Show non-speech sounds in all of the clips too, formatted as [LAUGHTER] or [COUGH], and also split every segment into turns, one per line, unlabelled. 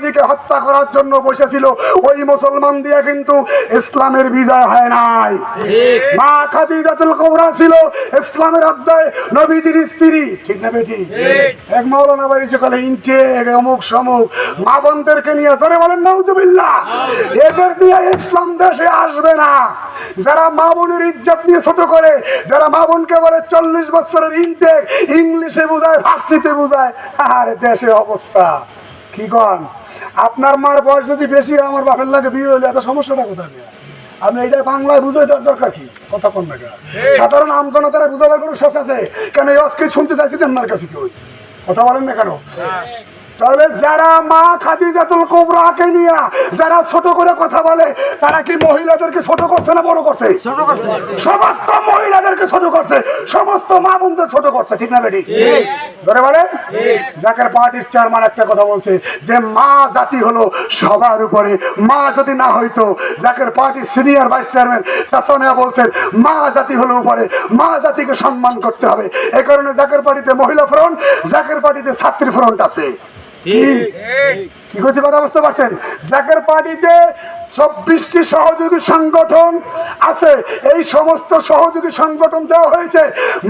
নবীজিকে হত্যা করার জন্য বসেছিল ওই মুসলমান দিয়ে কিন্তু ইসলামের বিজয় হয় নাই। মা খাদিজাতুল কোবরা ছিল ইসলামের অধ্যায় নবীজির স্ত্রী। ঠিক না বেটি? এক মৌলানা বাড়ি সকালে ইঞ্চে অমুক সমুক। মা বোনদেরকে নিয়ে ধরে বলেন নাউজুবিল্লাহ এদের দিয়ে ইসলাম দেশে আসবে না। যারা মা বোনের ইজ্জত নিয়ে ছোট করে যারা মা বোনকে বলে চল্লিশ বছরের ইনটেক ইংলিশে বোঝায় ফার্সিতে বোঝায় আর দেশের অবস্থা। কি কন? আপনার মার বয়স যদি বেশি হয়, আমার বাপের লাগে বিয়ে হলে এত সমস্যাটা কোথায়? আমি এটা বাংলায় বুঝে দেওয়ার দরকার কি? কথা কন না সাধারণ সাধারণ আমজনতারা বুঝাবার কোনো শেষ আছে? কেন এই আজকে শুনতে চাইছি আপনার কাছে কি ওই কথা বলেন না কেন? তাহলে যারা মা খাদিজাতুল কোবরাকে নিয়ে যারা ছোট করে কথা বলে তারা কি মহিলাদেরকে ছোট করছে না বড় করছে? সমস্ত মহিলাদেরকে ছোট করছে সমস্ত মা বোনদের ছোট করছে ঠিক না বেটি ধরে বলে জাকের পার্টির চেয়ারম্যান একটা কথা বলছে যে মা জাতি হলো সবার উপরে মা যদি না হইতো জাকের পার্টির সিনিয়র ভাইস চেয়ারম্যান সাসনিয়া বলছেন মা জাতি হলো উপরে মা জাতিকে সম্মান করতে হবে। এই কারণে জাকের পার্টিতে মহিলা ফ্রন্ট জাকের পার্টিতে ছাত্রী ফ্রন্ট আছে। কি করছে কথা বুঝতে পারছেন? জাকের পার্টিতে চব্বিশটি সহযোগী সংগঠন আছে। এই সমস্ত সহযোগী সংগঠন দেওয়া হয়েছে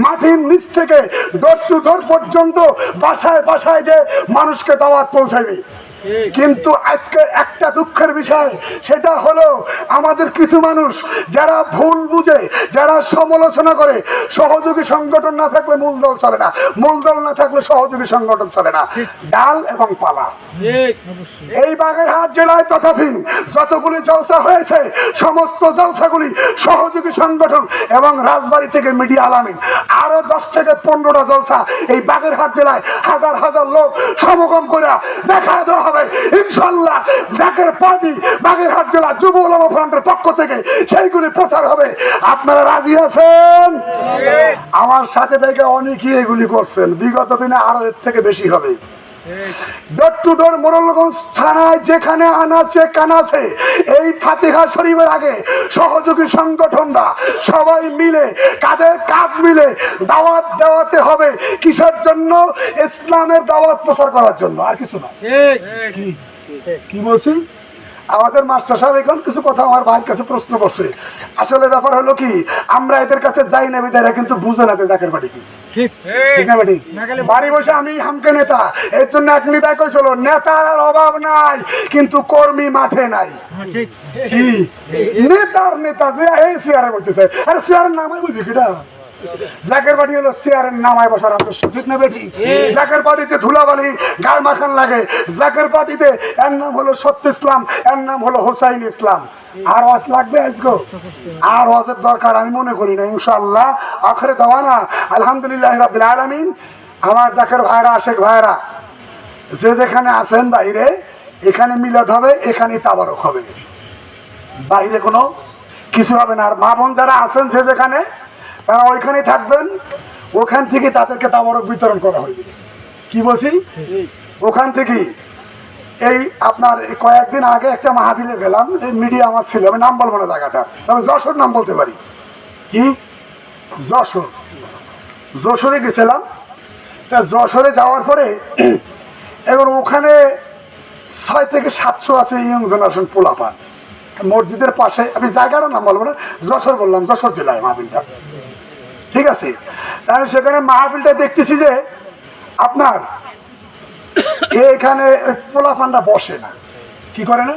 মাটির নিচ থেকে দর টু পর্যন্ত বাসায় বাসায় যে মানুষকে দাওয়াত পৌঁছাবে কিন্তু আজকে একটা দুঃখের বিষয়, সেটা হলো আমাদের কিছু মানুষ যারা ভুল বুঝে, যারা সমালোচনা করে, সহযোগী সংগঠন না থাকলে মূল দল চলে না। মূল দল না থাকলে সহযোগী সংগঠন চলে না। ডাল এবং পালা। এই বাগেরহাট জেলায় তথাপিন যতগুলি জলসা হয়েছে, সমস্ত জলসাগুলি সহযোগী সংগঠন এবং রাজবাড়ি থেকে মিডিয়া আলামিন। আরও দশ থেকে পনেরোটা জলসা এই বাগেরহাট জেলায় হাজার হাজার লোক সমাগম করে দেখা দেওয়া হবে। ইনশাল্লাহ জাকের পার্টি বাগেরহাট জেলা যুব উলামা ফ্রন্টের পক্ষ থেকে সেইগুলি প্রচার হবে। আপনারা রাজি আছেন? আমার সাথে থেকে অনেকেই এগুলি করছেন। বিগত দিনে আরও এর থেকে বেশি হবে। ডোর টু ডোর মোরলগঞ্জ থানায় যেখানে আনাছে কানাছে এই ফাতিহা শরীফের আগে সহযোগী সংগঠনরা সবাই মিলে কাঁধ মিলে দাওয়াত দেওয়াতে হবে কিসের জন্য? ইসলামের দাওয়াত প্রচার করার জন্য আর কিছু না। কি? আমাদের মাস্টার সাহেব এখন কিছু কথা আমার ভাইয়ের কাছে প্রশ্ন করছে। আসলে ব্যাপার হলো কি আমরা এদের কাছে যাই না বিদায়রা কিন্তু বুঝে না যে জাকের বাড়ি কি। ঠিক। না বেটি? বাড়ি বসে আমি হামকে নেতা এর জন্য এক নেতা কইছিল নেতার অভাব নাই কিন্তু কর্মী মাঠে নাই। কি? নেতার নেতা যে এই চেয়ারে বলতেছে আরে চেয়ারের নামাই বুঝি কিটা? জাকের বাড়ি হলো চেয়ারের নামায় বসার আদর্শ ঠিক না বেটি জাকের বাড়িতে ধুলাবালি গায়ে মাখান লাগে। জাকের পার্টিতে এর নাম হলো সত্য ইসলাম এর নাম হলো হোসাইন ইসলাম। আর ওয়াজ লাগবে আজকে আর ওয়াজের দরকার আমি মনে করি না ইনশাআল্লাহ। আখরে দেওয়ানা আলহামদুলিল্লাহ রাব্বিল আলামিন। আমার জাকের ভাইরা আশেক ভাইরা যে যেখানে আছেন বাইরে এখানে মিলাদ হবে এখানে তাবারক হবে। বাইরে কোনো কিছু হবে না। আর মা বোন যারা আছেন যে যেখানে তারা ওইখানেই থাকবেন, ওখান থেকে তাদেরকে তাবারক বিতরণ করা হইবে। কি বলছি? ওখান থেকে এই আপনার কয়েকদিন আগে একটা মাহফিলে গেলাম, এই মিডিয়া আমার ছিল, আমি নাম বলব না জায়গাটা তবে যশোর নাম বলতে পারি। কি? যশোর। যশোরে গেছিলাম। তা যশোরে যাওয়ার পরে [CLEARS THROAT] এবার ওখানে ছয় থেকে সাতশো আছে ইয়ং জেনারেশন পোলাপান। মসজিদের পাশে, আমি জায়গাটার নাম বলব না, যশোর বললাম, যশোর জেলায় মাহফিলটা। ঠিক আছে? তাহলে সেখানে মাহফিলটা দেখতেছি যে আপনার এখানে পোলাফান্ডা বসে না। কি করে না?